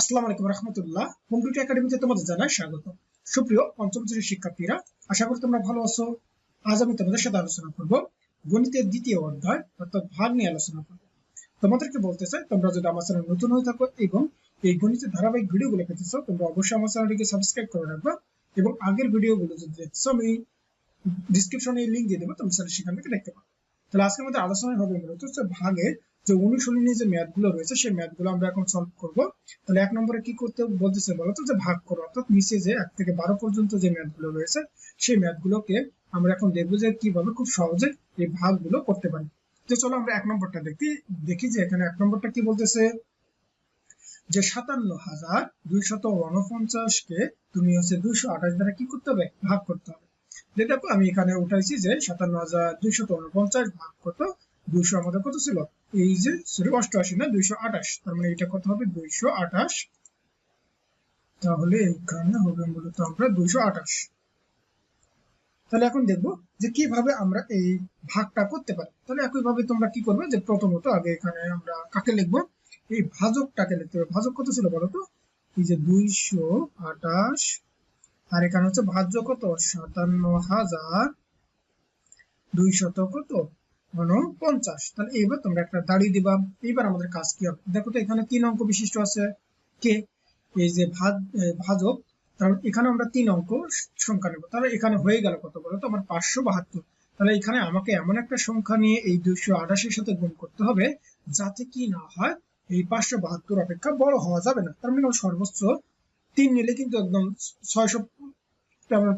আসসালামু আলাইকুম রহমতুল্লাহ। একাডেমিতে তোমাদের জানাই স্বাগত। সুপ্রিয়, পঞ্চম শ্রেণির শিক্ষার্থীরা, আশা করি তোমরা ভালো আছো। আজ আমি তোমাদের সাথে আলোচনা করব গণিতের দ্বিতীয় অধ্যায়, অর্থাৎ ভাগ নিয়ে আলোচনা করব। তোমাদেরকে বলতে চাই, তোমরা যদি আমার চ্যানেল নতুন হয়ে থাকো এবং এই গণিতের ধারাবাহিক ভিডিওগুলো পেতে তোমরা অবশ্যই আমার চ্যানেলটিকে সাবস্ক্রাইব করে রাখবা এবং আগের ভিডিওগুলো যদি দেখছ, আমি ডিসক্রিপশনে লিংক দিয়ে দেবো তুমি সেটা সেখান থেকে দেখতে পাবো তাহলে আজকে আমাদের আলোচনা হবে মূলত ভাগের যে অনুশীলনী যে ম্যাথগুলো রয়েছে, সেই ম্যাথগুলো আমরা এখন সলভ করব। তাহলে এক নম্বরে কি করতে বলতেছে বলতো যে ভাগ করো, অর্থাৎ নিচে যে এক থেকে বারো পর্যন্ত যে ম্যাথগুলো রয়েছে, সেই ম্যাথ গুলোকে আমরা এখন দেখব যে কীভাবে খুব সহজে এই ভাগগুলো করতে পারি। তো চলো আমরা এক নম্বরটা দেখি দেখি যে এখানে এক নম্বরটা কি বলতেছে? যে সাতান্ন হাজার দুইশত উনপঞ্চাশ কে তুমি হচ্ছে দুইশো আঠাশ দ্বারা কি করতে হবে? ভাগ করতে হবে। দেখো আমি এখানে উঠাইছি যে সাতান্ন হাজার দুইশত উনপঞ্চাশ ভাগ কত দুইশো আমাদের কত ছিল? এই যে সরি অষ্টআশি না? দুইশো আঠাশ। তার মানে এটা কত হবে? দুইশো আঠাশ। তাহলে এখানে হবে মূলত আমরা দুইশো আঠাশ। তাহলে এখন দেখব যে কীভাবে আমরা এই ভাগটা করতে পারি। তাহলে একইভাবে তোমরা কি করবে যে প্রথমত আগে এখানে আমরা কাকে লিখব? এই ভাজকটাকে লিখতে হবে। ভাজক কত ছিল বলতো এই যে দুইশো আঠাশ। আর এখানে হচ্ছে ভাজ্য কত? সাতান্ন হাজার। দুইশত কত? তাহলে এইবার তোমরা একটা দাঁড়িয়ে দিবা। এইবার আমাদের কাজ কি হবে? দেখো তো এখানে তিন অঙ্ক বিশিষ্ট আছে। কে? এই যে ভাজ ভাজক তাহলে এখানে আমরা তিন অঙ্ক সংখ্যা তাহলে এখানে হয়ে গেল কত বলো তো? আমার পাঁচশো বাহাত্তর। তাহলে এখানে আমাকে এমন একটা সংখ্যা নিয়ে এই দুইশো আঠাশের সাথে গুণ করতে হবে, যাতে কি না হয় এই পাঁচশো বাহাত্তর অপেক্ষা বড় হওয়া যাবে না। তার মানে সর্বোচ্চ তিন নিলে কিন্তু একদম ছয়শো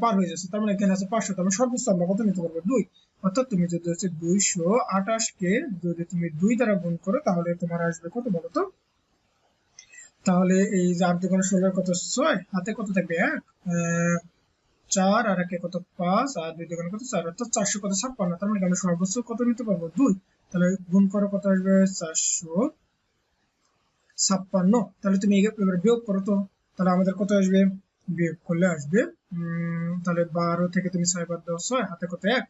পার হয়ে যাচ্ছে। তার মানে এখানে আছে পাঁচশো। তার মানে সর্বোচ্চ আমরা কত নিতে পারব? দুই। অর্থাৎ তুমি যদি হচ্ছে দুইশো আঠাশ কে যদি তুমি দুই দ্বারা গুণ করো, তাহলে তোমার আসবে কত বলো তো তাহলে এই যে আট দুগুণ ষোলোর কত ছয়? হাতে কত থাকবে? এক। চার আর একে কত? পাঁচ। আর দুই দুগুণ কত? চার। অর্থাৎ চারশো কত? ছাপ্পান্ন। তার মানে আমরা সর্বোচ্চ কত নিতে পারব? দুই। তাহলে গুণ করো কত আসবে? চারশো ছাপ্পান্ন। তাহলে তুমি এবার বিয়োগ করো তো। তাহলে আমাদের কত আসবে? বিয়োগ করলে আসবে তাহলে বারো থেকে তুমি ছয় বাদ দাও, ছয়। হাতে কত? এক।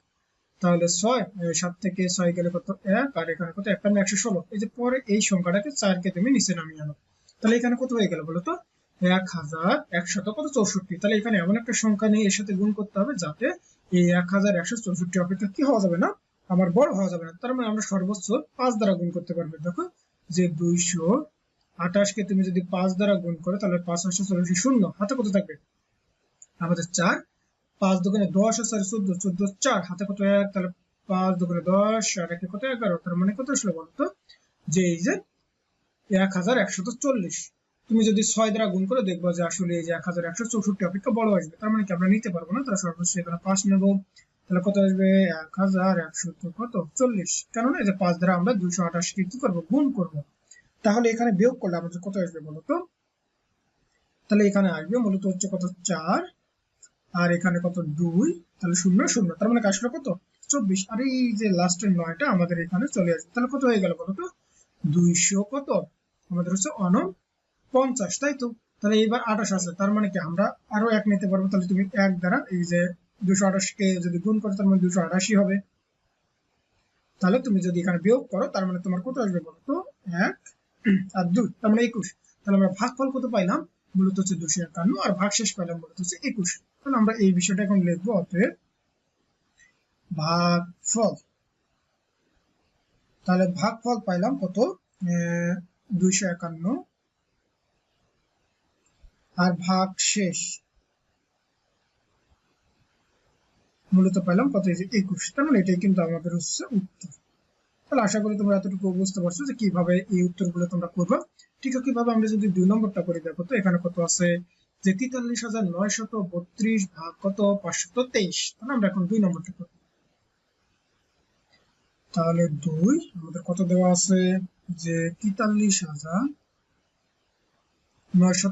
তাহলে ছয় সাত থেকে ছয় গেলে কত? এক, আর এখানে কত? একটা একশো ষোলো। এই যে পরে এই সংখ্যাটাকে চারকে তুমি নিচে নামিয়ে আনো। তাহলে এখানে কত হয়ে গেল বলতো এক হাজার একশত কত? চৌষট্টি। তাহলে এখানে এমন একটা সংখ্যা নিয়ে এর সাথে গুণ করতে হবে যাতে এই এক হাজার একশো চৌষট্টি অপেক্ষা কি হওয়া যাবে না? আমার বড় হওয়া যাবে না। তার মানে আমরা সর্বোচ্চ পাঁচ দ্বারা গুণ করতে পারবে। দেখো যে দুইশো আঠাশকে তুমি যদি পাঁচ দ্বারা গুণ করো, তাহলে পাঁচ একশো চল্লিশ শূন্য। হাতে কত থাকবে? আমাদের চার। পাঁচ দোকানে দশ চার চোদ্দ চোদ্দ, চার। হাতে কত এক, তাহলে পাঁচ দোকানে দশ, আর একে কত এগারো, তার মানে কত আসলে বলতো? যে এই যে এক হাজার একশত চল্লিশ। তুমি যদি ছয় দ্বারা গুণ করে দেখব যে আসলে এই যে এক হাজার একশো চৌষট্টি অপেক্ষা বড় আসবে, তার মানে কি আমরা নিতে পারব না? তার সর্বোচ্চ এখানে পাঁচ নেব। তাহলে কত আসবে? এক হাজার একশো কত? চল্লিশ। কেননা এই যে পাঁচ দ্বারা আমরা দুইশো আঠাশকে কি করব, গুণ করব। তাহলে এখানে বিয়োগ করলে আমাদের কত আসবে বলতো? তাহলে এখানে আসবে মূলত হচ্ছে কত? চার। আর এখানে কত? দুই। তাহলে শূন্য শূন্য। তার মানে আসলে কত? চব্বিশ। আর এই যে লাস্টের নয়টা আমাদের এখানে চলে আসবে। তাহলে কত হয়ে গেল বলতো? দুইশো কত? আমাদের হচ্ছে অন পঞ্চাশ, তাই তো? তাহলে এইবার আঠাশ আছে। তার মানে কি? আমরা আরও এক নিতে পারব। তাহলে তুমি এক দ্বারা এই যে দুশো আঠাশকে যদি গুণ করো, তার মানে দুশো আঠাশি হবে। তাহলে তুমি যদি এখানে বিয়োগ করো, তার মানে তোমার কত আসবে বলতো? এক। আর দুই, তার মানে একুশ। তাহলে আমরা ভাগফল কত পাইলাম? মূলত হচ্ছে দুশো একান্ন। আর ভাগ শেষ পাইলাম মূলত হচ্ছে একুশ। তাহলে আমরা এই বিষয়টা এখন লিখব, অতএব ভাগফল। তাহলে ভাগফল পাইলাম কত? দুইশো একান্ন। আর ভাগ শেষ মূলত পাইলাম কত? একুশ। তার মানে এটাই কিন্তু আমাদের হচ্ছে উত্তর। তাহলে আশা করি তোমরা এতটুকু বুঝতে পারছ যে কীভাবে এই উত্তরগুলো তোমরা করবে। ঠিক কীভাবে আমরা যদি দুই নম্বরটা করে, দেখো তো এখানে কত আছে? তেতাল্লিশ হাজার নয়শত বত্রিশ ভাগ কত? পাঁচশত তেইশ। তাহলে আমরা এখন দুই নম্বরটা করব। তাহলে দুই, আমাদের কত দেওয়া আছে? যে তেতাল্লিশ হাজার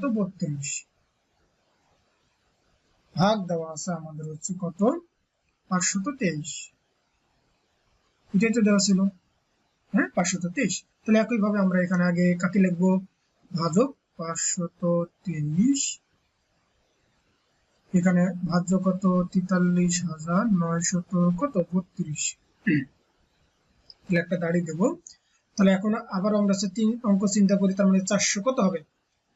বত্রিশ। ভাগ দেওয়া আছে আমাদের হচ্ছে কত? পাঁচশত তেইশ। এটাই তো দেওয়া ছিল। হ্যাঁ পাঁচশত তেইশ। তাহলে একইভাবে আমরা এখানে আগে কাকে লিখব? ভাজক পাঁচশত তেইশ এখানে ভাজ্য কত? তেতাল্লিশ হাজার নয়শত কত? বত্রিশ। একটা দাঁড়িয়ে দেবো। তাহলে এখন আবার আমরা তিন অঙ্ক চিন্তা করি, তার মানে চারশো কত হবে?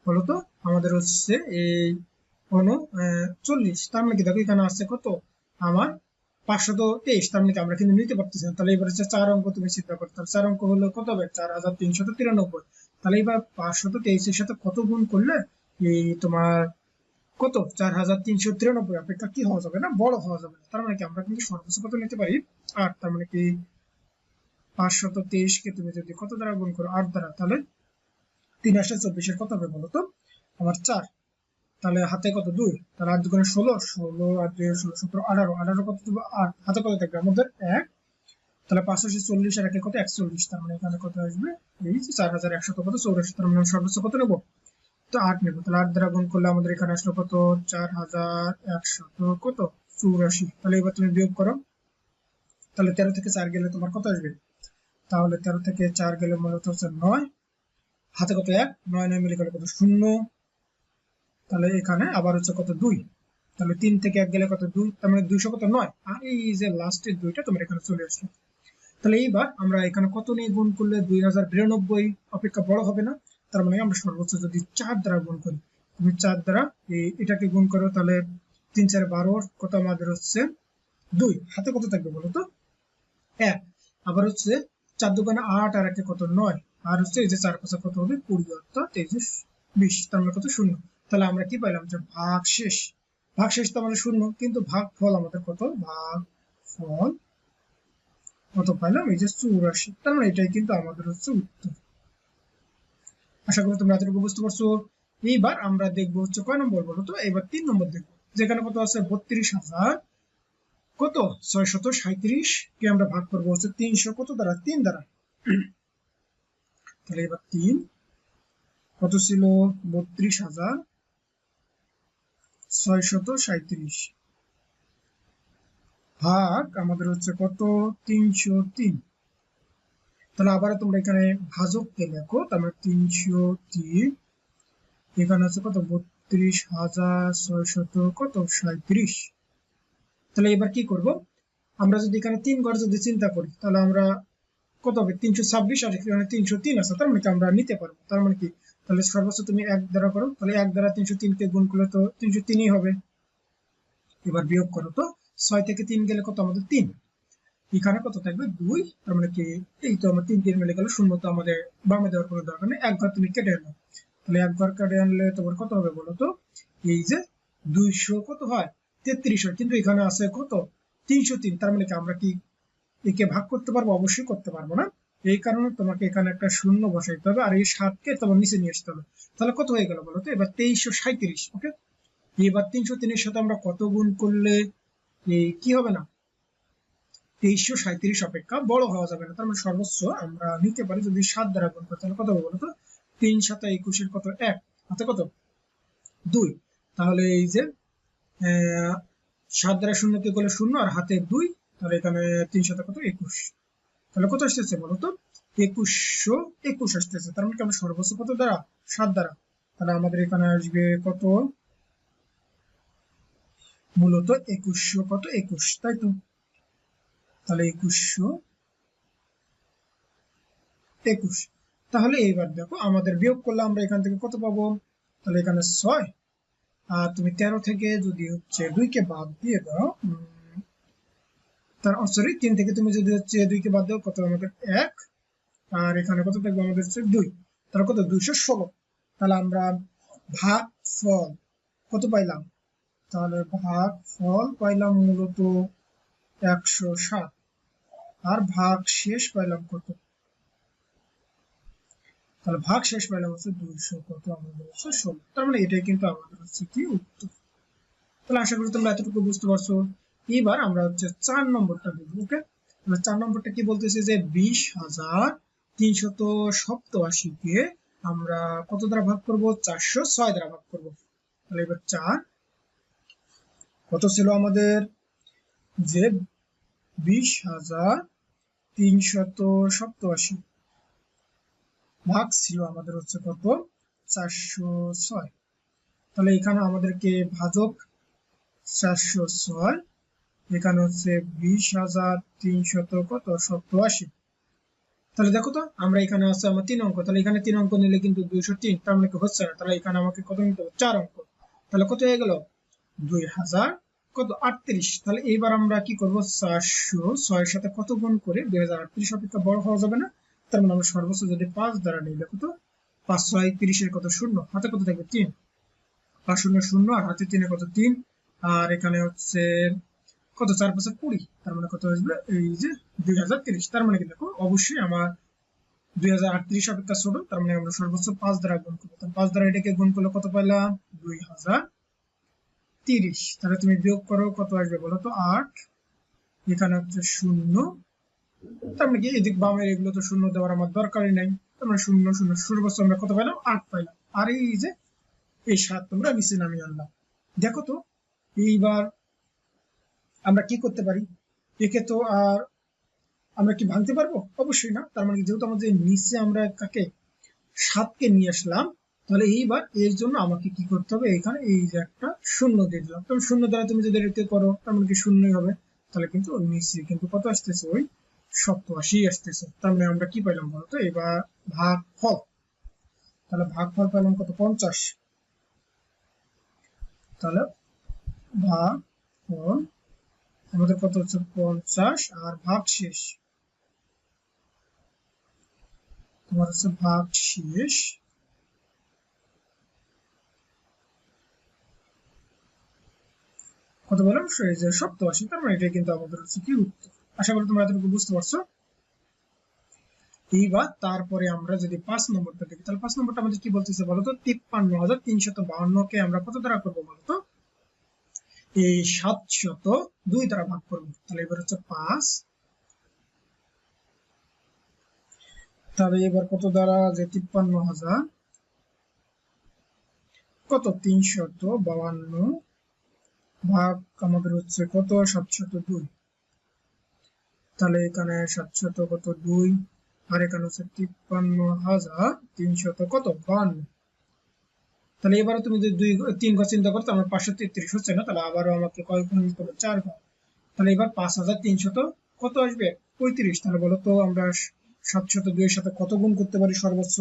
বলতো আমাদের হচ্ছে এই চল্লিশ। তার মানে কি? দেখো এখানে আছে কত? আমার পাঁচশত তেইশ, তার মানে আমরা কিন্তু নিতে পারতেছি না। তাহলে এবার হচ্ছে চার অঙ্ক তুমি চিন্তা করতে হবে চার অঙ্ক হলো কত হবে? চার হাজার তিনশত তিরানব্বই। তাহলে এবার পাঁচশত তেইশের সাথে কত গুণ করলে? এই তোমার কত? চার হাজার তিনশো তিরানব্বই। অপেক্ষা কি হওয়া যাবে না? বড় হওয়া যাবে না। তার মানে কি, আমরা কিন্তু সর্বোচ্চ কত নিতে পারি। আট তার মানে কি, পাঁচশত তেইশকে তুমি যদি কত দ্বারা গুণ করো? আট দ্বারা। তাহলে তিন আসে চব্বিশের কত হবে বলো তো? আমার চার। তাহলে হাতে কত? দুই। তাহলে আট দুগুণে ষোলো। ষোলো আর দুই ষোলো, সতেরো, আঠারো। আঠারো কত দেবো আট। হাতে কত থাকবে? আমাদের এক। তাহলে পাঁচশো চল্লিশ, আর একে কত? একচল্লিশ। তার মানে এখানে কত আসবে? এই চার হাজার একশত কত? চৌরাশি। তার মানে সর্বোচ্চ কত নেব? আট নেব। তাহলে আট দ্বারা গুণ করলে আমাদের এখানে আসলো কত? চার হাজার একশত কত? চৌরাশি। তাহলে এবার তুমি বিয়োগ করো। তাহলে তেরো থেকে চার গেলে তোমার কত আসবে? তাহলে তেরো থেকে চার গেলে মূলত হচ্ছে নয়। হাতে কত এক? নয় নয় মিলে গেলে কত শূন্য। তাহলে এখানে আবার হচ্ছে কত দুই। তাহলে তিন থেকে এক গেলে কত দুই? তার মানে দুইশো কত? নয়। আর এই যে লাস্টের দুইটা তোমার এখানে চলে আসলো। তাহলে এইবার আমরা এখানে কত নিয়ে গুণ করলে? দুই হাজার বিরানব্বই। অপেক্ষা বড় হবে না। তার মানে আমরা সর্বোচ্চ যদি চার দ্বারা গুণ করি, তুমি চার দ্বারা এটাকে গুণ করো তাহলে তিন, চার, বারো, কত আমাদের হচ্ছে দুই। হাতে কত থাকবে বলো তো? এক। আবার হচ্ছে চার দোকানে আট আর একে কত? নয়। আর হচ্ছে এই যে চার পাশে কত হবে? কুড়ি, অর্থাৎ এই যে বিশ। তার মানে কত? শূন্য। তাহলে আমরা কি পাইলাম? যে ভাগ শেষ। ভাগ শেষ তো আমাদের শূন্য, কিন্তু ভাগ ফল আমাদের কত? ভাগ ফল কত পাইলাম? এই যে চৌরাশি। তার মানে এটাই কিন্তু আমাদের হচ্ছে উত্তর। আশা করি তোমরা এতটুকু বুঝতে পারছ। এইবার আমরা দেখব হচ্ছে কয় নম্বর বলো তো? এবার তিন নম্বর দেখব। যেখানে কত আছে? বত্রিশ হাজার। কত? ছয় শত সাঁত্রিশ কে আমরা ভাগ করব? হচ্ছে তিনশো। কত দ্বারা? তিন দ্বারা। তাহলে এবার তিন। কত ছিল? বত্রিশ হাজার। ছয় শত সাঁত্রিশ ভাগ আমাদের হচ্ছে কত? তিনশো তিন। তাহলে আবার তোমরা এখানে ভাজককে লেখো, তার মানে তিনশো তিন। এখানে আছে কত? বত্রিশ হাজার ছয় শত কত? সাঁত্রিশ তাহলে এবার কি করব? আমরা যদি এখানে তিন ঘর যদি চিন্তা করি, তাহলে আমরা কত হবে? তিনশো ছাব্বিশ আর এখানে তিনশো তিন আছে, তার মানে কি আমরা নিতে পারব। তার মানে কি? তাহলে সর্বোচ্চ তুমি এক দ্বারা করো, তাহলে এক দ্বারা তিনশো তিনকে গুণ করলে তো তিনশো তিনই হবে। এবার বিয়োগ করো তো, ছয় থেকে তিন গেলে কত? আমাদের তিন। এখানে কত থাকবে, দুই, তার মানে কি, এই তো আমার তিন তিন মিলে গেল, শূন্য তো আমাদের বামে দেওয়ার কোনো দরকার নেই এক ঘর তুমি কেটে আনো। তাহলে এক ঘর কেটে আনলে তোমার কত হবে বলো তো? এই যে দুইশো কত হয়? তেত্রিশ হয়, কিন্তু এখানে আছে কত? তিনশো তিন, তার মানে কি আমরা কি একে ভাগ করতে পারব? অবশ্যই করতে পারব না। এই কারণে তোমাকে এখানে একটা শূন্য বসাইতে হবে, আর এই সাতকে তোমার নিচে নিয়ে আসতে হবে। তাহলে কত হয়ে গেল বলো তো? এবার তেইশশো সাঁত্রিশ ওকে এবার তিনশো তিনের সাথে আমরা কত গুণ করলে কি হবে না? তেইশশো সাঁত্রিশ অপেক্ষা বড় হওয়া যাবে না। তার মানে সর্বোচ্চ আমরা নিতে পারি যদি সাত দ্বারা গুণ করতে তাহলে কত হবে বলো তো তিন সাথে একুশের কত? এক। হাতে কত? দুই। তাহলে এই যে সাত দ্বারা শূন্যকে করলে শূন্য আর হাতে দুই, তাহলে এখানে তিন সাথে কত? একুশ। তাহলে কত আসতেছে বলতো? একুশশো একুশ আসতেছে। তার মানে আমরা সর্বোচ্চ কত দ্বারা? সাত দ্বারা। তাহলে আমাদের এখানে আসবে কত? মূলত একুশশো কত? একুশ। তাই তো? তাহলে একুশশো একুশ। তাহলে এইবার দেখো, আমাদের বিয়োগ করলে আমরা এখান থেকে কত পাবো? তাহলে এখানে ছয়। আর তুমি তেরো থেকে যদি হচ্ছে দুইকে বাদ দিয়ে দাও তার সরি তিন থেকে তুমি যদি হচ্ছে দুইকে বাদ দাও, কত আমাদের এক? আর এখানে কত থাকবে? আমাদের হচ্ছে দুই। তাহলে কত? দুইশো ষোলো। তাহলে আমরা ভাগ ফল কত পাইলাম? তাহলে ভাগ ফল পাইলাম মূলত একশো সাত। আর ভাগ শেষ পাইলাম কত? তাহলে ভাগ শেষ পাইলাম হচ্ছে দুইশো কত আমাদের হচ্ছে ষোলো। তার মানে এটাই কিন্তু আমাদের হচ্ছে কি উত্তর। তাহলে আশা করি তোমরা এতটুকু বুঝতে পারছ। এবার আমরা হচ্ছে চার নম্বরটা দেখব ওকে চার নম্বরটা কি বলতেছে যে বিশ হাজার তিনশত সপ্তআশিকে আমরা কত দ্বারা ভাগ করব? চারশো ছয় দ্বারা ভাগ করব। তাহলে এবার চার, কত ছিল আমাদের? যে বিশ হাজার তিনশত সপ্তআশি। ভাগ ছিল আমাদের হচ্ছে কত? চারশো ছয়। তাহলে এখানে আমাদেরকে ভাজক চারশো ছয়, এখানে হচ্ছে বিশ হাজার তিনশত কত? সপ্তআশি। তাহলে দেখো তো, আমরা এখানে আছে আমার তিন অঙ্ক। তাহলে এখানে তিন অঙ্ক নিলে কিন্তু দুইশো তিন, তার মানে হচ্ছে না? তাহলে এখানে আমাকে কত নিতে হবে? চার অঙ্ক। তাহলে কত হয়ে গেল? দুই হাজার কত? আটত্রিশ। তাহলে এইবার আমরা কি করব? চারশো। ছয়ের সাথে কত গুণ করে দুই হাজার আটত্রিশ অপেক্ষা বড় হওয়া যাবে না। তার মানে আমরা সর্বোচ্চ যদি পাঁচ দ্বারা নিই দেখো তো পাঁচ ছয় তিরিশের কত? শূন্য। হাতে কত থাকবে? তিন। পাঁচ শূন্য শূন্য। আর হাতে তিনে কত? তিন। আর এখানে হচ্ছে কত? চার পাঁচে কুড়ি। তার মানে কত আসবে? এই যে দুই হাজার তিরিশ। তার মানে কি দেখো? অবশ্যই আমার দুই হাজার আটত্রিশ অপেক্ষা ছোট। তার মানে আমরা সর্বোচ্চ পাঁচ দ্বারা গুণ করব। পাঁচ দ্বারা এটাকে গুণ করলে কত পাইলাম? দুই হাজার তিরিশ। তাহলে তুমি বিয়োগ করো, কত আসবে বলো তো? আট। এখানে হচ্ছে শূন্য। তার মানে কি? এদিক বামের এগুলো তো শূন্য দেওয়ার আমার দরকারই নাই। তার মানে শূন্য শূন্য সর্বোচ্চ আমরা কত পাইলাম? আট পাইলাম। আর এই যে, এই সাত তোমরা নিচে নামিয়ে আনলাম দেখো তো, এইবার আমরা কি করতে পারি? একে তো আর আমরা কি ভাঙতে পারব? অবশ্যই না। তার মানে যেহেতু আমাদের নিচে আমরা কাকে? সাতকে নিয়ে আসলাম। তাহলে এইবার এর জন্য আমাকে কি করতে হবে? এখানে এই যে একটা শূন্য দিয়ে দিলাম। তবে শূন্য দ্বারা তুমি যদি এটাকে করো, তার মানে কি শূন্যই হবে? তাহলে কিন্তু ওই নিচে কিন্তু কত আসতেছে? ওই সপ্তআশি আসতেছে। তার মানে আমরা কি পাইলাম বলতো এবার ভাগ ফল। তাহলে ভাগ ফল পেলাম কত? পঞ্চাশ। তাহলে ভাগ ফল আমাদের কত হচ্ছে? পঞ্চাশ আর ভাগ শেষ। তোমার হচ্ছে ভাগ শেষ। কত বললাম? যে সপ্তআশি তার মানে এটা কিন্তু আমাদের হচ্ছে কি উত্তর আশা করি তোমরা এতটুকু বুঝতে পারছ। এইবার তারপরে আমরা যদি পাঁচ নম্বরটা দেখি, তাহলে পাঁচ নম্বরটা আমাদের কি বলতেছে বলতো তিপ্পান্ন হাজার তিনশত বাহান্ন কে আমরা কত দ্বারা করব বলতো এই সাতশত দুই দ্বারা ভাগ করব। তাহলে এবার হচ্ছে পাঁচ। তাহলে এবার কত দ্বারা? যে তিপ্পান্ন হাজার, কত? তিনশত বাউান্ন ভাগ আমাদের হচ্ছে কত? সাতশত দুই। তাহলে এখানে সাতশত কত দুই? আর এখানে হচ্ছে তিপ্পান্ন হাজার তিনশত কত? বান্ন। তাহলে এবারে তুমি যদি দুই তিন ঘর চিন্তা করো আমার পাঁচশো তেত্রিশ হচ্ছে না? তাহলে আবারও আমাকে কয় গুণ হবে চার ঘর তাহলে এবার পাঁচ হাজার তিনশত কত আসবে? পঁয়ত্রিশ। তাহলে বলো তো আমরা সাতশত দুইয়ের সাথে কত গুণ করতে পারি সর্বোচ্চ?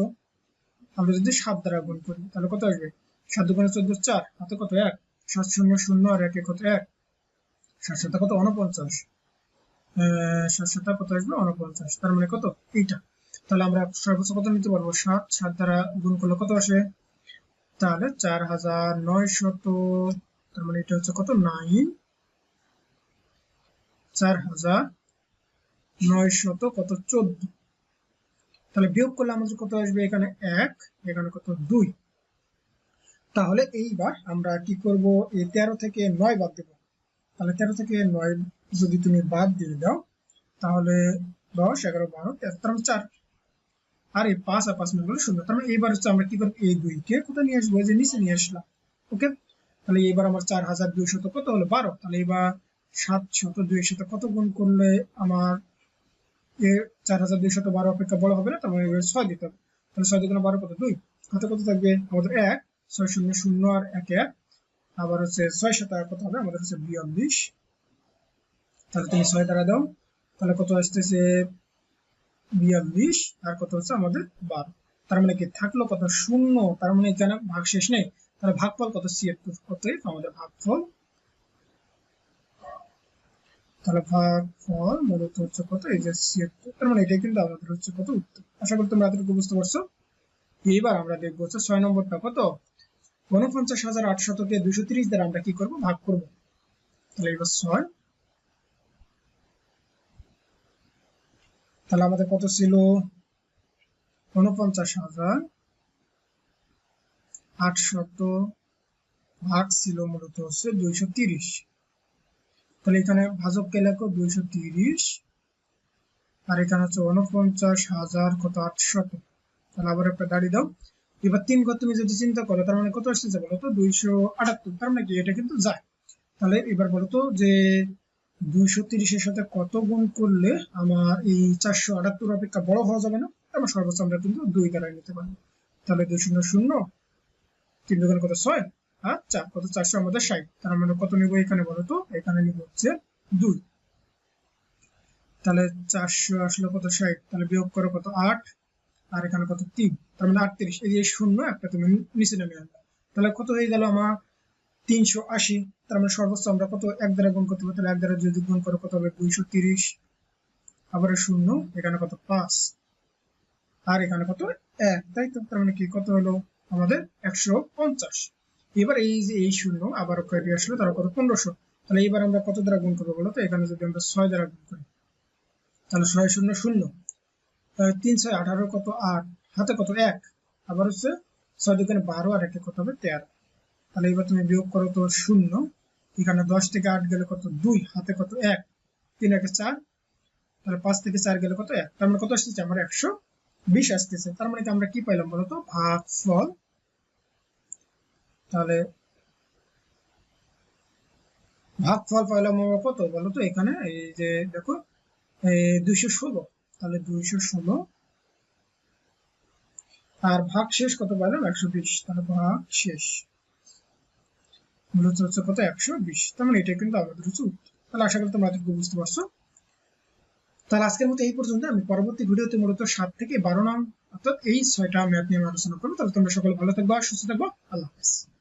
আমরা যদি সাত দ্বারা গুণ করি, তাহলে কত আসবে? সাত দুগুণে চোদ্দ, চার। হাতে কত? এক। সাত শূন্য শূন্য আর একে কত? এক। সাত সাত কত? উনপঞ্চাশ সাত সাত কত আসবে? উনপঞ্চাশ তার মানে কত? এইটা। তাহলে আমরা সর্বোচ্চ কত নিতে পারব? সাত। সাত দ্বারা গুণ করলে কত আসে? তাহলে চার হাজার নয় শত তার মানে এটা হচ্ছে কত? নাইন। চার হাজার নয় শত কত? চোদ্দ। তাহলে বিয়োগ করলে আমাদের কত আসবে? এখানে এক, এখানে কত? দুই। তাহলে এইবার আমরা কি করব? এই তেরো থেকে নয় বাদ দেব। তাহলে তেরো থেকে নয় যদি তুমি বাদ দিয়ে দাও, তাহলে দশ, এগারো, বারো, তেরো, তার মানে চার। আর এই পাঁচ আর পাঁচ মিনিট গেলে শূন্য। তার মানে এইবার হচ্ছে আমরা কি করব? এই দুইকে কোথায় নিয়ে আসব? যে নিচে নিয়ে আসলাম। ওকে? তাহলে এবার আমার চার হাজার দুইশত কত হলো? বারো। তাহলে এবার সাতশত দুইশত কত গুণ করলে আমার এ চার হাজার দুইশত বারো অপেক্ষা বড় হবে না? তার মানে এবার ছয় দিতে হবে। তাহলে ছয় দুগুণে বারো কত? দুই। হাতে কত থাকবে? আমাদের এক। ছয় শূন্য শূন্য আর এক আবার হচ্ছে ছয় শত কত হবে, আমাদের হচ্ছে বিয়াল্লিশ। তাহলে তুমি ছয় দ্বারা দাও, তাহলে কত আসতেছে? বিয়াল্লিশ, আর কত হচ্ছে আমাদের বারো। তার মানে কি? থাকল কত? শূন্য। তার মানে এখানে ভাগ শেষ নেই। তাহলে ভাগফল কত? ছিয়াত্তর কত আমাদের ভাগফল। তাহলে ভাগফল মূলত হচ্ছে কত? এই যে ছিয়াত্তর তার মানে এটাই কিন্তু আমাদের হচ্ছে কত উত্তর। আশা করি তোমরা এতটুকু বুঝতে পারছ। এইবার আমরা দেখব হচ্ছে ছয় নম্বরটা কত? উনপঞ্চাশ হাজার আটশতকে দুশো তিরিশ দ্বারা আমরা কি করব? ভাগ করব। তাহলে এবার ছয়। তাহলে আমাদের কত ছিল? উনপঞ্চাশ হাজার আটশত ভাগ ছিল মূলত হচ্ছে দুইশো তিরিশ। তাহলে এখানে ভাজক কে লেখো, দুইশো তিরিশ। আর এখানে হচ্ছে উনপঞ্চাশ হাজার কত? আটশত। তাহলে আবার একটা দাঁড়িয়ে দাও। এবার তিন ঘর তুমি যদি চিন্তা করো, তার মানে কত আসতেছে বলো তো? দুইশো আটাত্তর। তার মানে কি? এটা কিন্তু যায়। তাহলে এবার বলো তো যে দুইশো তিরিশের সাথে কত গুণ করলে আমার এই চারশো আটাত্তর অপেক্ষা বড় হওয়া যাবে না? আমার সর্বোচ্চ আমরা কিন্তু দুই দ্বারা নিতে পারি। তাহলে দুই শূন্য শূন্য। তিন দুগুণ কত? ছয়। আর চার কত? চারশো আমাদের ষাট। তার মানে কত নিব এখানে বলো তো? এখানে নিব হচ্ছে দুই। তাহলে চারশো আসলে কত? ষাট। তাহলে বিয়োগ করো কত? আট। আর এখানে কত? তিন। তার মানে আটত্রিশ। এই যে শূন্য একটা তুমি নিচে নেমে আনবে তাহলে কত হয়ে গেল আমার তিনশো আশি? তার মানে সর্বোচ্চ আমরা কত? এক দ্বারা গুণ করতে পারি তাহলে এক দ্বারা যদি গুণ করো কত হবে? দুইশো তিরিশ। আবার শূন্য, এখানে কত? পাঁচ। আর এখানে কত? এক। তাই তো? তার মানে কি? কত হলো? আমাদের একশো পঞ্চাশ। এবার এই যে এই শূন্য আবার কয়টি আসলো তারা কত? পনেরোশো। তাহলে এবার আমরা কত দ্বারা গুণ করব বলো তো? এখানে যদি আমরা ছয় দ্বারা গুণ করি, তাহলে ছয় শূন্য শূন্য। তাহলে আঠারো কত আট, হাতে কত এক। আবার হচ্ছে ছয় দুগুণে বারো, আর একে কত হবে তেরো। তাহলে এবার তুমি বিয়োগ করো তো শূন্য। এখানে দশ থেকে আট গেলে কত দুই, হাতে কত এক। তিন একে চার, তাহলে পাঁচ থেকে চার গেলে কত এক। তার মানে কত আসতেছে? আমার একশো বিশ আসতেছে। তার মানে আমরা কি পাইলাম বলতো ভাগ ফল তাহলে ভাগ ফল পাইলাম আমরা কত বলতো এখানে এই যে দেখো দুইশো ষোলো। তাহলে দুইশো ষোলো। আর ভাগ শেষ কত পাইলাম? একশো বিশ। তাহলে ভাগ শেষ। মূলত হচ্ছে কত? একশো বিশ। তার মানে এটা কিন্তু আমাদের হচ্ছে উত্তর। তাহলে আশা করি তোমরা বুঝতে পারছ। তাহলে আজকের মতো এই পর্যন্ত। আমি পরবর্তী ভিডিওতে মূলত সাত থেকে বারো নাম অর্থাৎ এই ছয়টা ম্যাথ নিয়ে আলোচনা করব। তাহলে তোমরা সকলে ভালো থাকব আর সুস্থ থাকব। আল্লাহ হাফেজ।